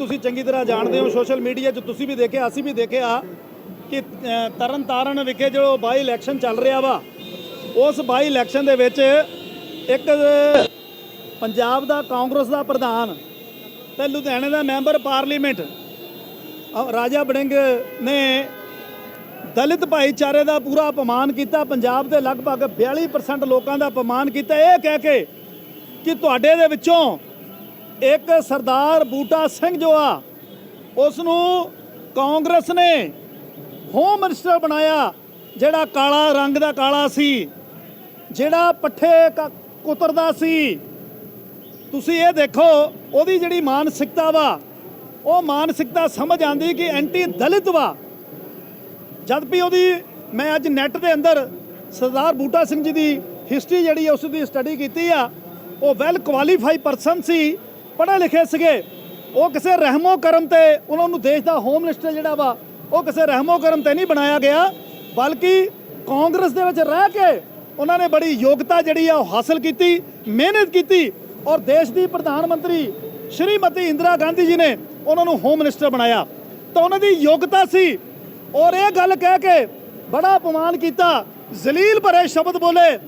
ਤੁਸੀਂ ਚੰਗੀ ਤਰ੍ਹਾਂ ਜਾਣਦੇ ਹੋ ਸੋਸ਼ਲ ਮੀਡੀਆ 'ਚ ਤੁਸੀਂ ਵੀ ਦੇਖਿਆ ਅਸੀਂ ਵੀ ਦੇਖਿਆ ਕਿ ਅ, ਤਰਨ ਤਾਰਨ ਵਿਖੇ ਜੋ ਬਾਈ ਇਲੈਕਸ਼ਨ ਚੱਲ ਰਿਹਾ ਵਾ ਉਸ ਬਾਈ ਇਲੈਕਸ਼ਨ ਦੇ ਵਿੱਚ ਇੱਕ ਪੰਜਾਬ ਦਾ ਕਾਂਗਰਸ ਦਾ ਪ੍ਰਧਾਨ ਤੇ ਲੁਧਿਆਣੇ ਦਾ ਮੈਂਬਰ ਪਾਰਲੀਮੈਂਟ ਰਾਜਾ ਬੜਿੰਗ ਨੇ ਦਲਿਤ ਭਾਈਚਾਰੇ ਦਾ ਪੂਰਾ ਅਪਮਾਨ ਕੀਤਾ ਪੰਜਾਬ ਦੇ ਲਗਭਗ 42% ਲੋਕਾਂ ਦਾ ਅਪਮਾਨ ਕੀਤਾ। ਇਹ ਕਹਿ ਕੇ ਕਿ ਤੁਹਾਡੇ ਦੇ ਵਿੱਚੋਂ ਇੱਕ ਸਰਦਾਰ ਬੂਟਾ ਸਿੰਘ ਜੋ ਆ ਉਸ ਨੂੰ ਕਾਂਗਰਸ ਨੇ ਹੋਮ ਮਿਨਿਸਟਰ ਬਣਾਇਆ, ਜਿਹੜਾ ਕਾਲਾ ਰੰਗ ਦਾ ਕਾਲਾ ਸੀ, ਜਿਹੜਾ ਪੱਠੇ ਕ- ਕੁਤਰਦਾ ਸੀ। ਤੁਸੀਂ ਇਹ ਦੇਖੋ, ਉਹਦੀ ਜਿਹੜੀ ਮਾਨਸਿਕਤਾ ਵਾ, ਉਹ ਮਾਨਸਿਕਤਾ ਸਮਝ ਆਂਦੀ ਕਿ ਐਂਟੀ ਦਲਿਤ ਵਾ। ਜਦ ਵੀ ਉਹਦੀ, ਮੈਂ ਅੱਜ ਨੈਟ ਦੇ ਅੰਦਰ ਸਰਦਾਰ ਬੂਟਾ ਸਿੰਘ ਜੀ ਦੀ ਹਿਸਟਰੀ ਜਿਹੜੀ ਉਸ ਦੀ ਸਟੱਡੀ ਕੀਤੀ ਆ, ਉਹ ਵੈਲ ਕੁਆਲੀਫਾਈ ਪਰਸਨ ਸੀ। ਪੜ੍ਹੇ ਲਿਖੇ ਸੀਗੇ, ਉਹ ਕਿਸੇ ਰਹਿਮੋ ਕਰਮ ਤੇ ਉਹਨਾਂ ਨੂੰ ਦੇਸ਼ ਦਾ ਹੋਮ ਮਿਨਿਸਟਰ ਜਿਹੜਾ ਵਾ, ਉਹ ਕਿਸੇ ਰਹਿਮੋ ਕਰਮ ਤੇ ਨਹੀਂ ਬਣਾਇਆ ਗਿਆ, ਬਲਕਿ ਕਾਂਗਰਸ ਦੇ ਵਿੱਚ ਰਹਿ ਕੇ ਉਹਨਾਂ ਨੇ ਬੜੀ ਯੋਗਤਾ ਜਿਹੜੀ ਆ ਉਹ ਹਾਸਲ ਕੀਤੀ, ਮਿਹਨਤ ਕੀਤੀ, ਔਰ ਦੇਸ਼ ਦੀ ਪ੍ਰਧਾਨ ਮੰਤਰੀ ਸ਼੍ਰੀਮਤੀ ਇੰਦਰਾ ਗਾਂਧੀ ਜੀ ਨੇ ਉਹਨਾਂ ਨੂੰ ਹੋਮ ਮਿਨਿਸਟਰ ਬਣਾਇਆ। ਤਾਂ ਉਹਨਾਂ ਦੀ ਯੋਗਤਾ ਸੀ, ਔਰ ਇਹ ਗੱਲ ਕਹਿ ਕੇ ਬੜਾ ਅਪਮਾਨ ਕੀਤਾ। ਜ਼ਲੀਲ ਭਰੇ ਸ਼ਬਦ ਬੋਲੇ,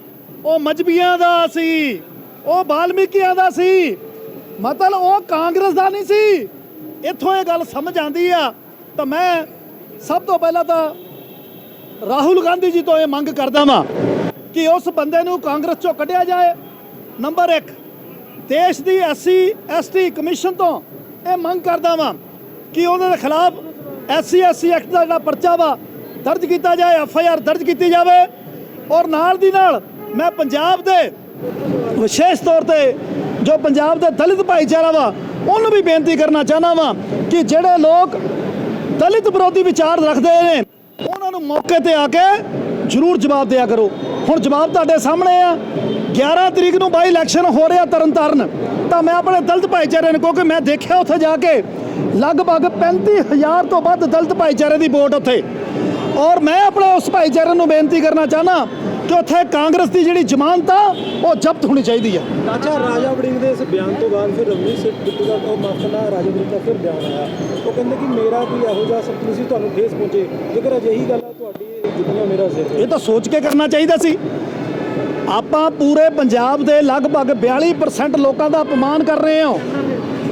ਉਹ ਮਜਬੀਆਂ ਦਾ ਸੀ, ਉਹ ਬਾਲਮੀਕੀਆਂ ਦਾ ਸੀ ਮਤਲਬ ਉਹ ਕਾਂਗਰਸ ਦਾ ਨਹੀਂ ਸੀ। ਇੱਥੋਂ ਇਹ ਗੱਲ ਸਮਝ ਆਂਦੀ ਆ, ਤਾਂ ਮੈਂ ਸਭ ਤੋਂ ਪਹਿਲਾਂ ਤਾਂ ਰਾਹੁਲ ਗਾਂਧੀ ਜੀ ਤੋਂ ਇਹ ਮੰਗ ਕਰਦਾ ਵਾਂ ਕਿ ਉਸ ਬੰਦੇ ਨੂੰ ਕਾਂਗਰਸ ਚੋਂ ਕੱਢਿਆ ਜਾਏ। ਨੰਬਰ 1 ਦੇਸ਼ ਦੀ ਐਸਸੀ, ਐਸਟੀ ਕਮਿਸ਼ਨ ਤੋਂ ਇਹ ਮੰਗ ਕਰਦਾ ਵਾਂ ਕਿ ਉਹਨਾਂ ਦੇ ਖਿਲਾਫ ਐਸਸੀ ਐਸਸੀ ਐਕਟ ਦਾ ਜਿਹੜਾ ਪਰਚਾ ਵਾ, ਦਰਜ ਕੀਤਾ ਜਾਏ, ਐਫ ਆਈ ਆਰ ਦਰਜ ਕੀਤੀ ਜਾਵੇ। ਔਰ ਨਾਲ ਦੀ ਨਾਲ ਮੈਂ ਪੰਜਾਬ ਦੇ ਵਿਸ਼ੇਸ਼ ਤੌਰ ਤੇ ਜੋ ਪੰਜਾਬ ਦਾ ਦਲਿਤ ਭਾਈਚਾਰਾ ਵਾ, ਉਹਨੂੰ ਵੀ ਬੇਨਤੀ ਕਰਨਾ ਚਾਹਨਾ ਵਾਂ ਕਿ ਜਿਹੜੇ ਲੋਕ ਦਲਿਤ ਵਿਰੋਧੀ ਵਿਚਾਰ ਰੱਖਦੇ ਨੇ, ਉਹਨਾਂ ਨੂੰ ਮੌਕੇ ਤੇ ਆ ਕੇ ਜ਼ਰੂਰ ਜਵਾਬ ਦਿਆ ਕਰੋ। ਹੁਣ ਜਵਾਬ ਤੁਹਾਡੇ ਸਾਹਮਣੇ ਆ। 11 ਤਰੀਕ ਨੂੰ ਬਾਈ ਇਲੈਕਸ਼ਨ ਹੋ ਰਿਹਾ ਤਰਨਤਾਰਨ, ਤਾਂ ਮੈਂ ਆਪਣੇ ਦਲਿਤ ਭਾਈਚਾਰੇ ਨੂੰ ਕਿਉਂਕਿ ਮੈਂ ਦੇਖਿਆ ਉੱਥੇ ਜਾ ਕੇ ਲਗਭਗ 35000 ਤੋਂ ਵੱਧ ਦਲਿਤ ਭਾਈਚਾਰੇ ਦੀ ਵੋਟ ਉੱਥੇ। ਔਰ ਮੈਂ ਆਪਣੇ ਉਸ ਭਾਈਚਾਰੇ ਨੂੰ ਬੇਨਤੀ ਕਰਨਾ ਚਾਹਨਾ ਕਿ ਉੱਥੇ ਕਾਂਗਰਸ ਦੀ ਜਿਹੜੀ ਜ਼ਮਾਨਤ ਆ ਉਹ ਜ਼ਬਤ ਹੋਣੀ ਚਾਹੀਦੀ ਆ। ਅੱਛਾ ਰਾਜਾ ਵੜਿੰਗ ਦੇ ਇਸ ਬਿਆਨ ਤੋਂ ਬਾਅਦ ਫਿਰ ਰਵਨੀਤ ਸਿੰਘ ਬਿੱਟੂ ਦਾ ਉਹ ਮਾਫਨਾ ਰਾਜਾ ਵੜਿੰਗ ਦਾ ਫਿਰ ਬਿਆਨ ਆਇਆ। ਉਹ ਕਹਿੰਦੇ ਕਿ ਮੇਰਾ ਕੋਈ ਇਹੋ ਜਿਹਾ ਸਪਨਾ ਸੀ ਤੁਹਾਨੂੰ ਠੇਸ ਪਹੁੰਚੇ। ਜੇਕਰ ਅਜਿਹੀ ਗੱਲ ਆ ਤੁਹਾਡੀ ਜੁੱਤੀਆਂ ਮੇਰਾ ਸਿਰ ਇਹ ਤਾਂ ਸੋਚ ਕੇ ਕਰਨਾ ਚਾਹੀਦਾ ਸੀ। ਆਪਾਂ ਪੂਰੇ ਪੰਜਾਬ ਦੇ ਲਗਭਗ 42% ਲੋਕਾਂ ਦਾ ਅਪਮਾਨ ਕਰ ਰਹੇ ਹਾਂ।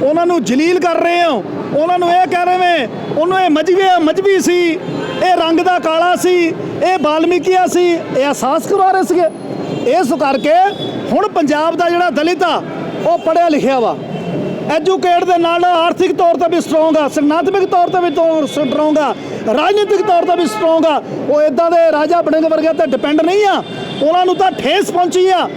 ਉਹਨਾਂ ਨੂੰ ਜਲੀਲ ਕਰ ਰਹੇ ਹਾਂ। ਉਹਨਾਂ ਨੂੰ ਇਹ ਕਹਿ ਰਹੇ ਨੇ ਉਹਨੂੰ ਇਹ ਮਜਬੀ ਮਜਬੀ ਸੀ। ਇਹ ਰੰਗ ਦਾ ਕਾਲਾ ਸੀ। ਇਹ ਬਾਲਮੀਕੀਆ ਸੀ, ਇਹ ਅਹਿਸਾਸ ਕਰਵਾ ਰਹੇ ਸੀਗੇ। ਇਸ ਕਰਕੇ ਹੁਣ ਪੰਜਾਬ ਦਾ ਜਿਹੜਾ ਦਲਿਤ ਆ, ਉਹ ਪੜਿਆ ਲਿਖਿਆ ਵਾ। ਐਜੂਕੇਟ ਦੇ ਨਾਲ ਆਰਥਿਕ ਤੌਰ ਤੇ ਵੀ ਸਟਰੋਂਗ ਆ, ਸੰਗਠਨਾਤਮਕ ਤੌਰ ਤੇ ਵੀ ਸਟਰੋਂਗ ਆ, ਰਾਜਨੀਤਿਕ ਤੌਰ ਤੇ ਵੀ ਸਟਰੋਂਗ ਆ। ਉਹ ਇਦਾਂ ਦੇ ਰਾਜਾ ਬਣੇਗੇ ਵਰਗੇ ਤੇ ਡਿਪੈਂਡ ਨਹੀਂ ਆ। ਉਹਨਾਂ ਨੂੰ ਤਾਂ ਠੇਸ ਪਹੁੰਚੀ ਆ।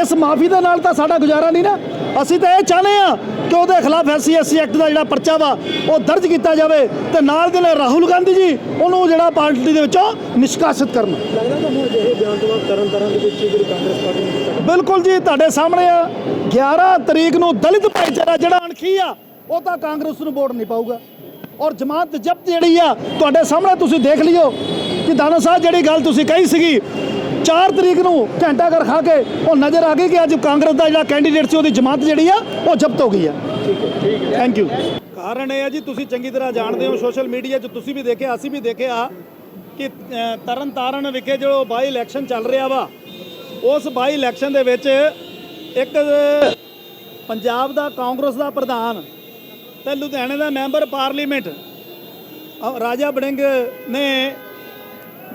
ਇਸ ਮਾਫੀ ਦੇ ਨਾਲ ਤਾਂ ਸਾਡਾ ਗੁਜ਼ਾਰਾ ਨਹੀਂ ਨਾ। ਅਸੀਂ ਤਾਂ ਇਹ ਚਾਹੁੰਦੇ ਆ ਕਿ ਉਹਦੇ ਖਿਲਾਫ ਐਸਸੀ ਐਸਸੀ ਐਕਟ ਦਾ ਜਿਹੜਾ ਪਰਚਾ ਵਾ ਉਹ ਦਰਜ ਕੀਤਾ ਜਾਵੇ ਤੇ ਨਾਲ ਦੇ ਨਾਲ ਰਾਹੁਲ ਗਾਂਧੀ ਜੀ ਉਹਨੂੰ ਜਿਹੜਾ ਪਾਰਟੀ ਦੇ ਵਿੱਚੋਂ ਨਿਸ਼ਕਾਸਿਤ ਕਰਨ। ਬਿਲਕੁਲ ਜੀ ਤੁਹਾਡੇ ਸਾਹਮਣੇ ਆ। 11 ਤਰੀਕ ਨੂੰ ਦਲਿਤ ਭਾਈਚਾਰਾ ਜਿਹੜਾ ਅਣਖੀ ਆ ਉਹ ਤਾਂ ਕਾਂਗਰਸ ਨੂੰ ਵੋਟ ਨਹੀਂ ਪਾਊਗਾ। ਔਰ ਜਮਾਤ ਜ਼ਬਤ ਜਿਹੜੀ ਆ ਤੁਹਾਡੇ ਸਾਹਮਣੇ ਤੁਸੀਂ ਦੇਖ ਲਿਓ ਕਿ ਦਾਣਾ ਸਾਹਿਬ ਜਿਹੜੀ ਗੱਲ ਤੁਸੀਂ ਕਹੀ ਸੀਗੀ 4 ਤਰੀਕ ਨੂੰ ਘੰਟਾ ਘਰ ਖਾ ਕੇ ਉਹ ਨਜ਼ਰ ਆ ਗਈ ਕਿ ਅੱਜ ਕਾਂਗਰਸ ਦਾ ਜਿਹੜਾ ਕੈਂਡੀਡੇਟ ਸੀ ਉਹਦੀ ਜਮਾਤ ਜਿਹੜੀ ਆ, ਉਹ ਜ਼ਬਤ ਹੋ ਗਈ ਆ। ਠੀਕ ਥੈਂਕ ਯੂ ਕਾਰਨ ਇਹ ਹੈ ਜੀ, ਤੁਸੀਂ ਚੰਗੀ ਤਰ੍ਹਾਂ ਜਾਣਦੇ ਹੋ ਸੋਸ਼ਲ ਮੀਡੀਆ 'ਚ, ਤੁਸੀਂ ਵੀ ਦੇਖਿਆ, ਅਸੀਂ ਵੀ ਦੇਖਿਆ ਕਿ ਤਰਨ ਤਾਰਨ ਵਿਖੇ ਜੋ ਬਾਈ ਇਲੈਕਸ਼ਨ ਚੱਲ ਰਿਹਾ ਵਾ, ਉਸ ਬਾਈ ਇਲੈਕਸ਼ਨ ਦੇ ਵਿੱਚ ਇੱਕ ਪੰਜਾਬ ਦਾ ਕਾਂਗਰਸ ਦਾ ਪ੍ਰਧਾਨ ਤੇ ਲੁਧਿਆਣੇ ਦਾ ਮੈਂਬਰ ਪਾਰਲੀਮੈਂਟ ਰਾਜਾ ਬੜਿੰਗ ਨੇ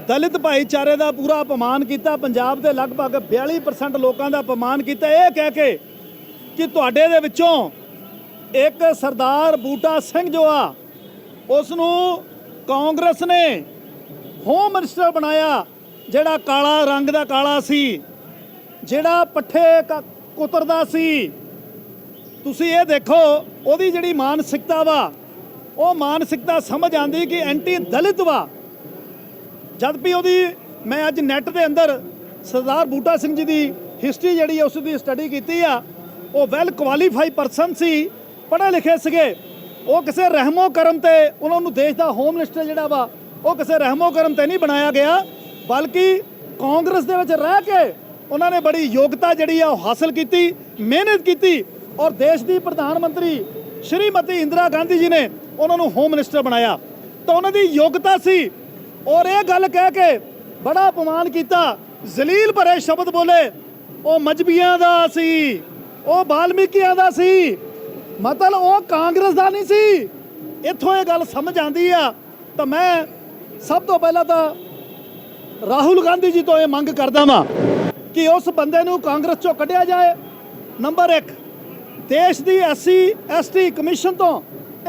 ਦਲਿਤ ਭਾਈਚਾਰੇ ਦਾ ਪੂਰਾ ਅਪਮਾਨ ਕੀਤਾ, ਪੰਜਾਬ ਦੇ ਲਗਭਗ 42% ਲੋਕਾਂ ਦਾ ਅਪਮਾਨ ਕੀਤਾ। ਇਹ ਕਹਿ ਕੇ ਕਿ ਤੁਹਾਡੇ ਦੇ ਵਿੱਚੋਂ ਇੱਕ ਸਰਦਾਰ ਬੂਟਾ ਸਿੰਘ ਜੋ ਆ ਉਸ ਨੂੰ ਕਾਂਗਰਸ ਨੇ ਹੋਮ ਮਿਨਿਸਟਰ ਬਣਾਇਆ, ਜਿਹੜਾ ਕਾਲਾ ਰੰਗ ਦਾ ਕਾਲਾ ਸੀ, ਜਿਹੜਾ ਪੱਠੇ ਕ- ਕੁਤਰਦਾ ਸੀ। ਤੁਸੀਂ ਇਹ ਦੇਖੋ, ਉਹਦੀ ਜਿਹੜੀ ਮਾਨਸਿਕਤਾ ਵਾ, ਉਹ ਮਾਨਸਿਕਤਾ ਸਮਝ ਆਂਦੀ ਕਿ ਐਂਟੀ ਦਲਿਤ ਵਾ। ਜਦ ਵੀ ਉਹਦੀ, ਮੈਂ ਅੱਜ ਨੈਟ ਦੇ ਅੰਦਰ ਸਰਦਾਰ ਬੂਟਾ ਸਿੰਘ ਜੀ ਦੀ ਹਿਸਟਰੀ ਜਿਹੜੀ ਹੈ ਉਸ ਦੀ ਸਟੱਡੀ ਕੀਤੀ ਆ, ਉਹ ਵੈਲ ਕੁਆਲੀਫਾਈ ਪਰਸਨ ਸੀ, ਪੜ੍ਹੇ ਲਿਖੇ ਸੀਗੇ। ਉਹ ਕਿਸੇ ਰਹਿਮੋ ਕਰਮ ਤੇ, ਉਹਨਾਂ ਨੂੰ ਦੇਸ਼ ਦਾ ਹੋਮ ਮਿਨਿਸਟਰ ਜਿਹੜਾ ਵਾ, ਉਹ ਕਿਸੇ ਰਹਿਮੋ ਕਰਮ ਤੇ ਨਹੀਂ ਬਣਾਇਆ ਗਿਆ, ਬਲਕਿ ਕਾਂਗਰਸ ਦੇ ਵਿੱਚ ਰਹਿ ਕੇ ਉਹਨਾਂ ਨੇ ਬੜੀ ਯੋਗਤਾ ਜਿਹੜੀ ਆ, ਉਹ ਹਾਸਲ ਕੀਤੀ, ਮਿਹਨਤ ਕੀਤੀ, ਔਰ ਦੇਸ਼ ਦੀ ਪ੍ਰਧਾਨ ਮੰਤਰੀ ਸ਼੍ਰੀਮਤੀ ਇੰਦਰਾ ਗਾਂਧੀ ਜੀ ਨੇ ਉਹਨਾਂ ਨੂੰ ਹੋਮ ਮਿਨਿਸਟਰ ਬਣਾਇਆ। ਤਾਂ ਉਹਨਾਂ ਦੀ ਯੋਗਤਾ ਸੀ ਔਰ ਇਹ ਗੱਲ ਕਹਿ ਕੇ ਬੜਾ ਅਪਮਾਨ ਕੀਤਾ। ਜ਼ਲੀਲ ਭਰੇ ਸ਼ਬਦ ਬੋਲੇ। ਉਹ ਮਜਬੀਆਂ ਦਾ ਸੀ। ਉਹ ਬਾਲਮੀਕੀਆਂ ਦਾ ਸੀ। ਮਤਲਬ ਉਹ ਕਾਂਗਰਸ ਦਾ ਨਹੀਂ ਸੀ। ਇੱਥੋਂ ਇਹ ਗੱਲ ਸਮਝ ਆਂਦੀ ਆ। ਤਾਂ ਮੈਂ ਸਭ ਤੋਂ ਪਹਿਲਾਂ ਤਾਂ ਰਾਹੁਲ ਗਾਂਧੀ ਜੀ ਤੋਂ ਇਹ ਮੰਗ ਕਰਦਾ ਵਾਂ ਕਿ ਉਸ ਬੰਦੇ ਨੂੰ ਕਾਂਗਰਸ ਚੋਂ ਕੱਢਿਆ ਜਾਏ। ਨੰਬਰ 1 ਦੇਸ਼ ਦੀ ਐਸਸੀ, ਐਸਟੀ ਕਮਿਸ਼ਨ ਤੋਂ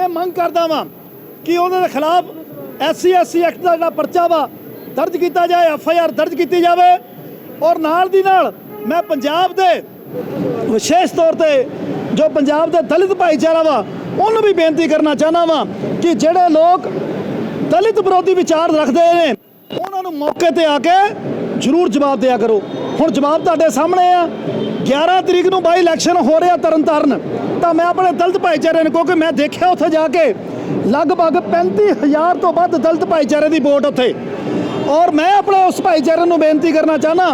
ਇਹ ਮੰਗ ਕਰਦਾ ਵਾਂ ਕਿ ਉਹਨਾਂ ਦੇ ਖਿਲਾਫ ਐਸਸੀ ਐਸਸੀ ਐਕਟ ਦਾ ਜਿਹੜਾ ਪਰਚਾ ਵਾ, ਦਰਜ ਕੀਤਾ ਜਾਏ, ਐਫ ਆਈ ਆਰ ਦਰਜ ਕੀਤੀ ਜਾਵੇ। ਔਰ ਨਾਲ ਦੀ ਨਾਲ ਮੈਂ ਪੰਜਾਬ ਦੇ ਵਿਸ਼ੇਸ਼ ਤੌਰ ਤੇ ਜੋ ਪੰਜਾਬ ਦੇ ਦਲਿਤ ਭਾਈਚਾਰਾ ਵਾ, ਉਹਨੂੰ ਵੀ ਬੇਨਤੀ ਕਰਨਾ ਚਾਹਨਾ ਵਾਂ ਕਿ ਜਿਹੜੇ ਲੋਕ ਦਲਿਤ ਵਿਰੋਧੀ ਵਿਚਾਰ ਰੱਖਦੇ ਨੇ, ਉਹਨਾਂ ਨੂੰ ਮੌਕੇ ਤੇ ਆ ਕੇ ਜ਼ਰੂਰ ਜਵਾਬ ਦਿਆ ਕਰੋ। ਹੁਣ ਜਵਾਬ ਤੁਹਾਡੇ ਸਾਹਮਣੇ ਆ। 11 ਤਰੀਕ ਨੂੰ ਬਾਈ ਇਲੈਕਸ਼ਨ ਹੋ ਰਿਹਾ ਤਰਨਤਾਰਨ। ਤਾਂ ਮੈਂ ਆਪਣੇ ਦਲਿਤ ਭਾਈਚਾਰੇ ਨੂੰ ਕਿਉਂਕਿ ਮੈਂ ਦੇਖਿਆ ਉੱਥੇ ਜਾ ਕੇ ਲਗਭਗ 35000 ਤੋਂ ਵੱਧ ਦਲਿਤ ਭਾਈਚਾਰੇ ਦੀ ਵੋਟ ਉੱਥੇ। ਔਰ ਮੈਂ ਆਪਣੇ ਉਸ ਭਾਈਚਾਰੇ ਨੂੰ ਬੇਨਤੀ ਕਰਨਾ ਚਾਹਨਾ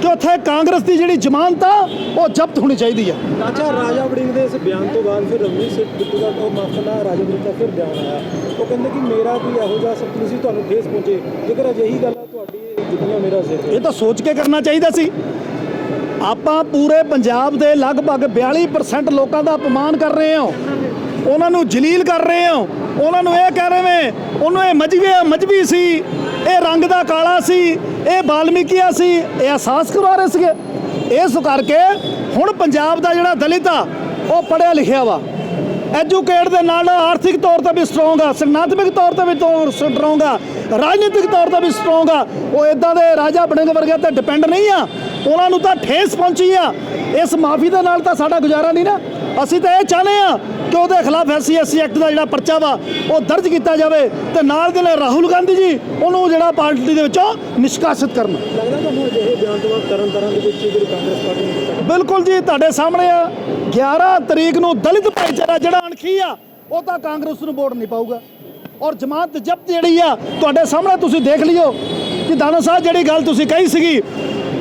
ਕਿ ਉੱਥੇ ਕਾਂਗਰਸ ਦੀ ਜਿਹੜੀ ਜ਼ਮਾਨਤ ਆ ਉਹ ਜ਼ਬਤ ਹੋਣੀ ਚਾਹੀਦੀ ਆ। ਅੱਛਾ ਰਾਜਾ ਵੜਿੰਗ ਦੇ ਇਸ ਬਿਆਨ ਤੋਂ ਬਾਅਦ ਫਿਰ ਰਵਨੀਤ ਸਿੰਘ ਬਿੱਟੂ ਦਾ ਉਹ ਮਾਫਨਾ ਰਾਜਾ ਵੜਿੰਗ ਦਾ ਫਿਰ ਬਿਆਨ ਆਇਆ। ਉਹ ਕਹਿੰਦੇ ਕਿ ਮੇਰਾ ਕੋਈ ਇਹੋ ਜਿਹਾ ਸਪਨਾ ਸੀ ਤੁਹਾਨੂੰ ਠੇਸ ਪਹੁੰਚੇ। ਜੇਕਰ ਅਜਿਹੀ ਗੱਲ ਆ ਤੁਹਾਡੀ ਜੁੱਤੀਆਂ ਮੇਰਾ ਸਿਰ ਇਹ ਤਾਂ ਸੋਚ ਕੇ ਕਰਨਾ ਚਾਹੀਦਾ ਸੀ। ਆਪਾਂ ਪੂਰੇ ਪੰਜਾਬ ਦੇ ਲਗਭਗ 42% ਲੋਕਾਂ ਦਾ ਅਪਮਾਨ ਕਰ ਰਹੇ ਹਾਂ। ਉਹਨਾਂ ਨੂੰ ਜਲੀਲ ਕਰ ਰਹੇ ਹਾਂ। ਉਹਨਾਂ ਨੂੰ ਇਹ ਕਹਿ ਰਹੇ ਨੇ, ਉਹਨੂੰ ਇਹ ਮਜਬੀ ਮਜਬੀ ਸੀ, ਇਹ ਰੰਗ ਦਾ ਕਾਲਾ ਸੀ, ਇਹ ਬਾਲਮੀਕੀਆ ਸੀ, ਇਹ ਅਹਿਸਾਸ ਕਰਵਾ ਰਹੇ ਸੀਗੇ। ਇਸ ਕਰਕੇ ਹੁਣ ਪੰਜਾਬ ਦਾ ਜਿਹੜਾ ਦਲਿਤ ਆ, ਉਹ ਪੜਿਆ ਲਿਖਿਆ ਵਾ। ਐਜੂਕੇਟ ਦੇ ਨਾਲ ਆਰਥਿਕ ਤੌਰ ਤੇ ਵੀ ਸਟਰੋਂਗ ਆ ਸੰਗਠਨਾਤਮਕ ਤੌਰ ਤੇ ਵੀ ਸਟਰੋਂਗ ਆ, ਰਾਜਨੀਤਿਕ ਤੌਰ ਤੇ ਵੀ ਸਟਰੋਂਗ ਆ। ਉਹ ਇਦਾਂ ਦੇ ਰਾਜਾ ਬਣੇਗ ਵਰਗੇ ਤੇ ਡਿਪੈਂਡ ਨਹੀਂ ਆ। ਉਹਨਾਂ ਨੂੰ ਤਾਂ ਠੇਸ ਪਹੁੰਚੀ ਆ। ਇਸ ਮਾਫੀ ਦੇ ਨਾਲ ਤਾਂ ਸਾਡਾ ਗੁਜ਼ਾਰਾ ਨਹੀਂ ਨਾ। ਅਸੀਂ ਤਾਂ ਇਹ ਚਾਹੁੰਦੇ ਆ ਕਿ ਉਹਦੇ ਖਿਲਾਫ ਐਸਸੀ ਐਸਸੀ ਐਕਟ ਦਾ ਜਿਹੜਾ ਪਰਚਾ ਵਾ ਉਹ ਦਰਜ ਕੀਤਾ ਜਾਵੇ ਤੇ ਨਾਲ ਦੇ ਨਾਲ ਰਾਹੁਲ ਗਾਂਧੀ ਜੀ ਉਹਨੂੰ ਜਿਹੜਾ ਪਾਰਟੀ ਦੇ ਵਿੱਚੋਂ ਨਿਸ਼ਕਾਸਿਤ ਕਰਨ। ਲੱਗਦਾ ਤੁਹਾਨੂੰ ਅਜਿਹੇ ਬਿਆਨ ਤੋਂ ਤਰਨ ਤਾਰਨ ਦੇ ਵਿੱਚ ਜਿਹੜੀ ਕਾਂਗਰਸ ਪਾਰਟੀ ਬਿਲਕੁਲ ਜੀ ਤੁਹਾਡੇ ਸਾਹਮਣੇ ਆ। 11 ਤਰੀਕ ਨੂੰ ਦਲਿਤ ਭਾਈਚਾਰਾ ਜਿਹੜਾ ਅਣਖੀ ਆ ਉਹ ਤਾਂ ਕਾਂਗਰਸ ਨੂੰ ਵੋਟ ਨਹੀਂ ਪਾਊਗਾ। ਔਰ ਜਮਾਤ ਜ਼ਬਤ ਜਿਹੜੀ ਆ ਤੁਹਾਡੇ ਸਾਹਮਣੇ ਤੁਸੀਂ ਦੇਖ ਲਿਓ ਕਿ ਦਾਨਾ ਸਾਹਿਬ ਜਿਹੜੀ ਗੱਲ ਤੁਸੀਂ ਕਹੀ ਸੀਗੀ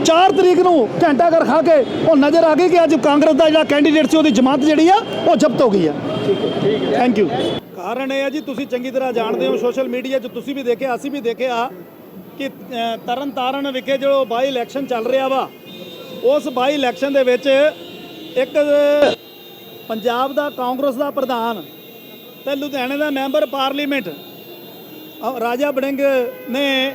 4 ਤਰੀਕ ਨੂੰ ਘੰਟਾ ਘਰ ਖਾ ਕੇ ਉਹ ਨਜ਼ਰ ਆ ਗਈ ਕਿ ਅੱਜ ਕਾਂਗਰਸ ਦਾ ਜਿਹੜਾ ਕੈਂਡੀਡੇਟ ਸੀ ਉਹਦੀ ਜਮਾਤ ਜਿਹੜੀ ਆ, ਉਹ ਜ਼ਬਤ ਹੋ ਗਈ ਆ। ਥੈਂਕ ਯੂ ਕਾਰਨ ਇਹ ਆ ਜੀ, ਤੁਸੀਂ ਚੰਗੀ ਤਰ੍ਹਾਂ ਜਾਣਦੇ ਹੋ ਸੋਸ਼ਲ ਮੀਡੀਆ 'ਚ, ਤੁਸੀਂ ਵੀ ਦੇਖਿਆ, ਅਸੀਂ ਵੀ ਦੇਖਿਆ ਕਿ ਤਰਨ ਤਾਰਨ ਵਿਖੇ ਜੋ ਬਾਈ ਇਲੈਕਸ਼ਨ ਚੱਲ ਰਿਹਾ ਵਾ, ਉਸ ਬਾਈ ਇਲੈਕਸ਼ਨ ਦੇ ਵਿੱਚ ਇੱਕ ਪੰਜਾਬ ਦਾ ਕਾਂਗਰਸ ਦਾ ਪ੍ਰਧਾਨ ਤੇ ਲੁਧਿਆਣੇ ਦਾ ਮੈਂਬਰ ਪਾਰਲੀਮੈਂਟ ਰਾਜਾ ਬੜਿੰਗ ਨੇ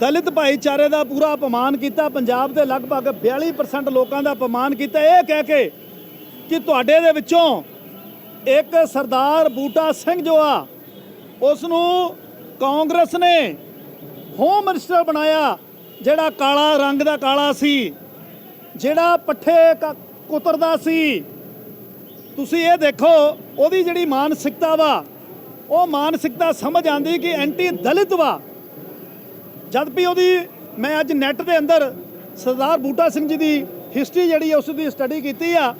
ਦਲਿਤ ਭਾਈਚਾਰੇ ਦਾ ਪੂਰਾ ਅਪਮਾਨ ਕੀਤਾ, ਪੰਜਾਬ ਦੇ ਲਗਭਗ 42% ਲੋਕਾਂ ਦਾ ਅਪਮਾਨ ਕੀਤਾ। ਇਹ ਕਹਿ ਕੇ ਕਿ ਤੁਹਾਡੇ ਦੇ ਵਿੱਚੋਂ ਇੱਕ ਸਰਦਾਰ ਬੂਟਾ ਸਿੰਘ ਜੋ ਆ ਉਸ ਨੂੰ ਕਾਂਗਰਸ ਨੇ ਹੋਮ ਮਿਨਿਸਟਰ ਬਣਾਇਆ, ਜਿਹੜਾ ਕਾਲਾ ਰੰਗ ਦਾ ਕਾਲਾ ਸੀ, ਜਿਹੜਾ ਪੱਠੇ ਕ- ਕੁਤਰਦਾ ਸੀ। ਤੁਸੀਂ ਇਹ ਦੇਖੋ, ਉਹਦੀ ਜਿਹੜੀ ਮਾਨਸਿਕਤਾ ਵਾ, ਉਹ ਮਾਨਸਿਕਤਾ ਸਮਝ ਆਂਦੀ ਕਿ ਐਂਟੀ ਦਲਿਤ ਵਾ। ਜਦ ਵੀ ਉਹਦੀ, ਮੈਂ ਅੱਜ ਨੈਟ ਦੇ ਅੰਦਰ ਸਰਦਾਰ ਬੂਟਾ ਸਿੰਘ ਜੀ ਦੀ ਹਿਸਟਰੀ ਜਿਹੜੀ ਹੈ ਉਸ ਦੀ ਸਟੱਡੀ ਕੀਤੀ ਆ,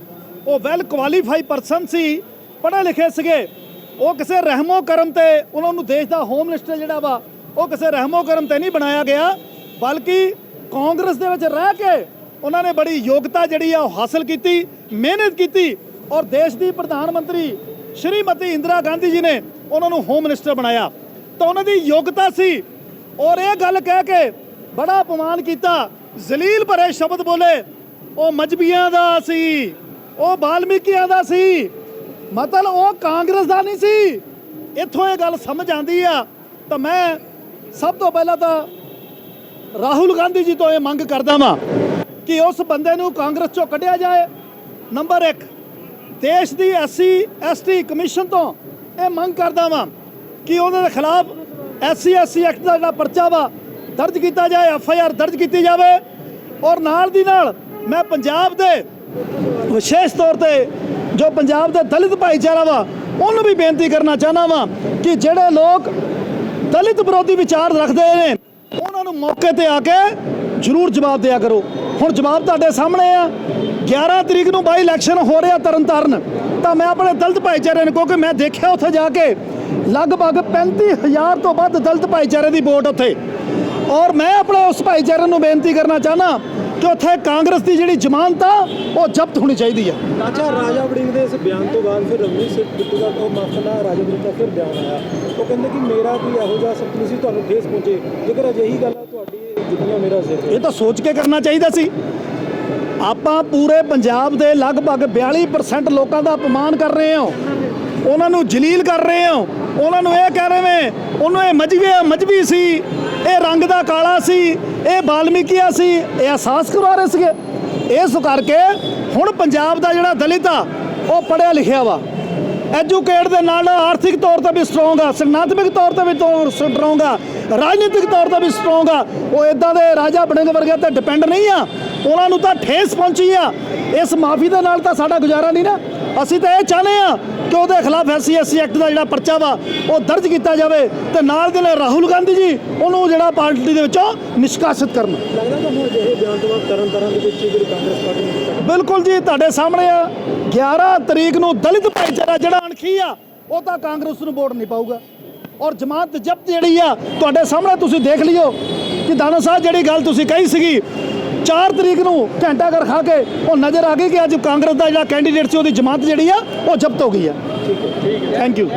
ਉਹ ਵੈਲ ਕੁਆਲੀਫਾਈ ਪਰਸਨ ਸੀ, ਪੜ੍ਹੇ ਲਿਖੇ ਸੀਗੇ। ਉਹ ਕਿਸੇ ਰਹਿਮੋ ਕਰਮ ਤੇ ਉਹਨਾਂ ਨੂੰ ਦੇਸ਼ ਦਾ ਹੋਮ ਮਿਨਿਸਟਰ ਜਿਹੜਾ ਵਾ, ਉਹ ਕਿਸੇ ਰਹਿਮੋ ਕਰਮ ਤੇ ਨਹੀਂ ਬਣਾਇਆ ਗਿਆ, ਬਲਕਿ ਕਾਂਗਰਸ ਦੇ ਵਿੱਚ ਰਹਿ ਕੇ ਉਹਨਾਂ ਨੇ ਬੜੀ ਯੋਗਤਾ ਜਿਹੜੀ ਆ, ਉਹ ਹਾਸਲ ਕੀਤੀ, ਮਿਹਨਤ ਕੀਤੀ, ਔਰ ਦੇਸ਼ ਦੀ ਪ੍ਰਧਾਨ ਮੰਤਰੀ ਸ਼੍ਰੀਮਤੀ ਇੰਦਰਾ ਗਾਂਧੀ ਜੀ ਨੇ ਉਹਨਾਂ ਨੂੰ ਹੋਮ ਮਿਨਿਸਟਰ ਬਣਾਇਆ। ਤਾਂ ਉਹਨਾਂ ਦੀ ਯੋਗਤਾ ਸੀ ਔਰ ਇਹ ਗੱਲ ਕਹਿ ਕੇ ਬੜਾ ਅਪਮਾਨ ਕੀਤਾ। ਜ਼ਲੀਲ ਭਰੇ ਸ਼ਬਦ ਬੋਲੇ। ਉਹ ਮਜਬੀਆਂ ਦਾ ਸੀ। ਉਹ ਬਾਲਮੀਕੀਆਂ ਦਾ ਸੀ। ਮਤਲਬ ਉਹ ਕਾਂਗਰਸ ਦਾ ਨਹੀਂ ਸੀ। ਇੱਥੋਂ ਇਹ ਗੱਲ ਸਮਝ ਆਂਦੀ ਆ। ਤਾਂ ਮੈਂ ਸਭ ਤੋਂ ਪਹਿਲਾਂ ਤਾਂ ਰਾਹੁਲ ਗਾਂਧੀ ਜੀ ਤੋਂ ਇਹ ਮੰਗ ਕਰਦਾ ਵਾਂ ਕਿ ਉਸ ਬੰਦੇ ਨੂੰ ਕਾਂਗਰਸ ਚੋਂ ਕੱਢਿਆ ਜਾਏ। ਨੰਬਰ 1 ਦੇਸ਼ ਦੀ ਐਸਸੀ, ਐਸਟੀ ਕਮਿਸ਼ਨ ਤੋਂ ਇਹ ਮੰਗ ਕਰਦਾ ਵਾਂ ਕਿ ਉਹਨਾਂ ਦੇ ਖਿਲਾਫ ਐਸਸੀ ਐਸਸੀ ਐਕਟ ਦਾ ਜਿਹੜਾ ਪਰਚਾ ਵਾ, ਦਰਜ ਕੀਤਾ ਜਾਏ, ਐਫ ਆਈ ਆਰ ਦਰਜ ਕੀਤੀ ਜਾਵੇ। ਔਰ ਨਾਲ ਦੀ ਨਾਲ ਮੈਂ ਪੰਜਾਬ ਦੇ ਵਿਸ਼ੇਸ਼ ਤੌਰ ਤੇ ਜੋ ਪੰਜਾਬ ਦੇ ਦਲਿਤ ਭਾਈਚਾਰਾ ਵਾ, ਉਹਨੂੰ ਵੀ ਬੇਨਤੀ ਕਰਨਾ ਚਾਹਨਾ ਵਾਂ ਕਿ ਜਿਹੜੇ ਲੋਕ ਦਲਿਤ ਵਿਰੋਧੀ ਵਿਚਾਰ ਰੱਖਦੇ ਨੇ, ਉਹਨਾਂ ਨੂੰ ਮੌਕੇ ਤੇ ਆ ਕੇ ਜ਼ਰੂਰ ਜਵਾਬ ਦਿਆ ਕਰੋ। ਹੁਣ ਜਵਾਬ ਤੁਹਾਡੇ ਸਾਹਮਣੇ ਆ। 11 ਤਰੀਕ ਨੂੰ ਬਾਈ ਇਲੈਕਸ਼ਨ ਹੋ ਰਿਹਾ ਤਰਨਤਾਰਨ, ਤਾਂ ਮੈਂ ਆਪਣੇ ਦਲਿਤ ਭਾਈਚਾਰੇ ਨੂੰ ਕਿਉਂਕਿ ਮੈਂ ਦੇਖਿਆ ਉੱਥੇ ਜਾ ਕੇ ਲਗਭਗ 35000 ਤੋਂ ਵੱਧ ਦਲਿਤ ਭਾਈਚਾਰੇ ਦੀ ਵੋਟ ਉੱਥੇ। ਔਰ ਮੈਂ ਆਪਣੇ ਉਸ ਭਾਈਚਾਰੇ ਨੂੰ ਬੇਨਤੀ ਕਰਨਾ ਚਾਹਨਾ ਕਿ ਉੱਥੇ ਕਾਂਗਰਸ ਦੀ ਜਿਹੜੀ ਜ਼ਮਾਨਤ ਆ ਉਹ ਜ਼ਬਤ ਹੋਣੀ ਚਾਹੀਦੀ ਹੈ ਅੱਛਾ ਰਾਜਾ ਵੜਿੰਗ ਦੇ ਇਸ ਬਿਆਨ ਤੋਂ ਬਾਅਦ ਫਿਰ ਰਵਨੀਤ ਸਿੰਘ ਬਿੱਟੂ ਦਾ ਉਹ ਮਾਫਨਾ ਰਾਜਾ ਵੜਿੰਗ ਦਾ ਫਿਰ ਬਿਆਨ ਆਇਆ। ਉਹ ਕਹਿੰਦੇ ਕਿ ਮੇਰਾ ਕੋਈ ਇਹੋ ਜਿਹਾ ਸਪਨਾ ਸੀ ਤੁਹਾਨੂੰ ਠੇਸ ਪਹੁੰਚੇ। ਜੇਕਰ ਅਜਿਹੀ ਗੱਲ ਤੁਹਾਡੀ ਜੁੱਤੀਆਂ ਮੇਰਾ ਤੇ। ਇਹ ਤਾਂ ਸੋਚ ਕੇ ਕਰਨਾ ਚਾਹੀਦਾ ਸੀ। ਆਪਾਂ ਪੂਰੇ ਪੰਜਾਬ ਦੇ ਲਗਭਗ 42% ਲੋਕਾਂ ਦਾ ਅਪਮਾਨ ਕਰ ਰਹੇ ਹਾਂ। ਉਹਨਾਂ ਨੂੰ ਜਲੀਲ ਕਰ ਰਹੇ ਹੋ। ਉਹਨਾਂ ਨੂੰ ਇਹ ਕਹਿ ਰਹੇ ਨੇ, ਉਹਨੂੰ ਇਹ ਮਜਬੀ ਮਜਬੀ ਸੀ, ਇਹ ਰੰਗ ਦਾ ਕਾਲਾ ਸੀ, ਇਹ ਬਾਲਮੀਕੀਆ ਸੀ, ਇਹ ਅਹਿਸਾਸ ਕਰਵਾ ਰਹੇ ਸੀਗੇ। ਇਸ ਕਰਕੇ ਹੁਣ ਪੰਜਾਬ ਦਾ ਜਿਹੜਾ ਦਲਿਤ ਆ, ਉਹ ਪੜਿਆ ਲਿਖਿਆ ਵਾ। ਐਜੂਕੇਟ ਦੇ ਨਾਲ ਆਰਥਿਕ ਤੌਰ ਤੇ ਵੀ ਸਟਰੋਂਗ ਆ ਸੰਗਠਨਿਕ ਤੌਰ ਤੇ ਵੀ ਸਟਰੋਂਗ ਆ, ਰਾਜਨੀਤਿਕ ਤੌਰ ਤੇ ਵੀ ਸਟਰੋਂਗ ਆ। ਉਹ ਇਦਾਂ ਦੇ ਰਾਜਾ ਬਣੇਗੇ ਵਰਗੇ ਤੇ ਡਿਪੈਂਡ ਨਹੀਂ ਆ। ਉਹਨਾਂ ਨੂੰ ਤਾਂ ਠੇਸ ਪਹੁੰਚੀ ਆ। ਇਸ ਮਾਫੀ ਦੇ ਨਾਲ ਤਾਂ ਸਾਡਾ ਗੁਜ਼ਾਰਾ ਨਹੀਂ ਨਾ। ਅਸੀਂ ਤਾਂ ਇਹ ਚਾਹੁੰਦੇ ਆ ਕਿ ਉਹਦੇ ਖਿਲਾਫ ਐਸਸੀ ਐਕਟ ਦਾ ਜਿਹੜਾ ਪਰਚਾ ਵਾ ਉਹ ਦਰਜ ਕੀਤਾ ਜਾਵੇ ਤੇ ਨਾਲ ਦੇ ਨਾਲ ਰਾਹੁਲ ਗਾਂਧੀ ਜੀ ਉਹਨੂੰ ਜਿਹੜਾ ਪਾਰਟੀ ਦੇ ਵਿੱਚੋਂ ਨਿਸ਼ਕਾਸਿਤ ਕਰਨ। ਲੱਗਦਾ ਤੁਹਾਨੂੰ ਅਜਿਹੇ ਬਿਆਨ ਤੋਂ ਬਾਅਦ ਤਰਨ ਤਾਰਨ ਦੇ ਵਿੱਚ ਜਿਹੜੀ ਕਾਂਗਰਸ ਪਾਰਟੀ ਨੇ ਕੀਤਾ ਬਿਲਕੁਲ ਜੀ ਤੁਹਾਡੇ ਸਾਹਮਣੇ ਆ। 11 ਤਰੀਕ ਨੂੰ ਦਲਿਤ ਭਾਈਚਾਰਾ ਜਿਹੜਾ ਅਣਖੀ ਆ ਉਹ ਤਾਂ ਕਾਂਗਰਸ ਨੂੰ ਵੋਟ ਨਹੀਂ ਪਾਊਗਾ। ਔਰ ਜਮਾਤ ਜ਼ਬਤ ਜਿਹੜੀ ਆ ਤੁਹਾਡੇ ਸਾਹਮਣੇ ਤੁਸੀਂ ਦੇਖ ਲਿਓ ਕਿ ਦਾਣਾ ਸਾਹਿਬ ਜਿਹੜੀ ਗੱਲ ਤੁਸੀਂ ਕਹੀ ਸੀਗੀ 4 ਤਰੀਕ ਨੂੰ ਘੰਟਾ ਘਰ ਖਾ ਕੇ ਉਹ ਨਜ਼ਰ ਆ ਗਈ ਕਿ ਅੱਜ ਕਾਂਗਰਸ ਦਾ ਜਿਹੜਾ ਕੈਂਡੀਡੇਟ ਸੀ ਉਹਦੀ ਜਮਾਤ ਜਿਹੜੀ ਆ, ਉਹ ਜ਼ਬਤ ਹੋ ਗਈ ਆ। ਠੀਕ ਹੈ ਥੈਂਕ ਯੂ